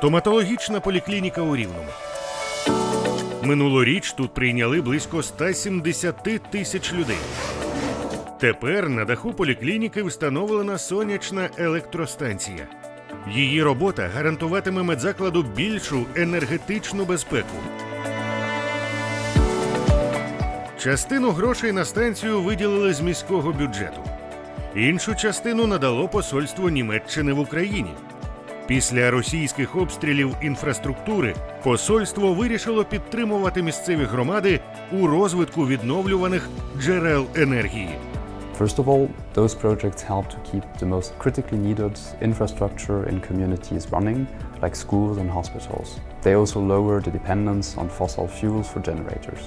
Стоматологічна поліклініка у Рівному. Минулоріч тут прийняли близько 170 тисяч людей. Тепер на даху поліклініки встановлена сонячна електростанція. Її робота гарантуватиме медзакладу більшу енергетичну безпеку. Частину грошей на станцію виділили з міського бюджету. Іншу частину надало посольство Німеччини в Україні. Після російських обстрілів інфраструктури посольство вирішило підтримувати місцеві громади у розвитку відновлюваних джерел енергії. First of all, those projects help to keep the most critically needed infrastructure in communities running, like schools and hospitals. They also lower the dependence on fossil fuels for generators.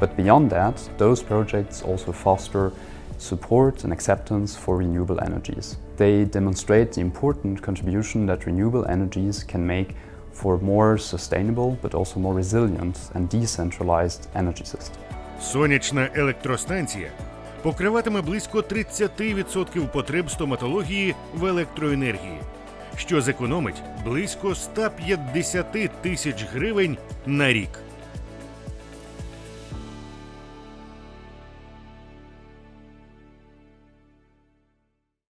But beyond that, those projects also foster support and acceptance for renewable energies. They demonstrate the important contribution that renewable energies can make for more sustainable but also more resilient and decentralized energy system. Сонячна електростанція покриватиме близько 30% потреб стоматології в електроенергії, що зекономить близько 150 тисяч гривень на рік.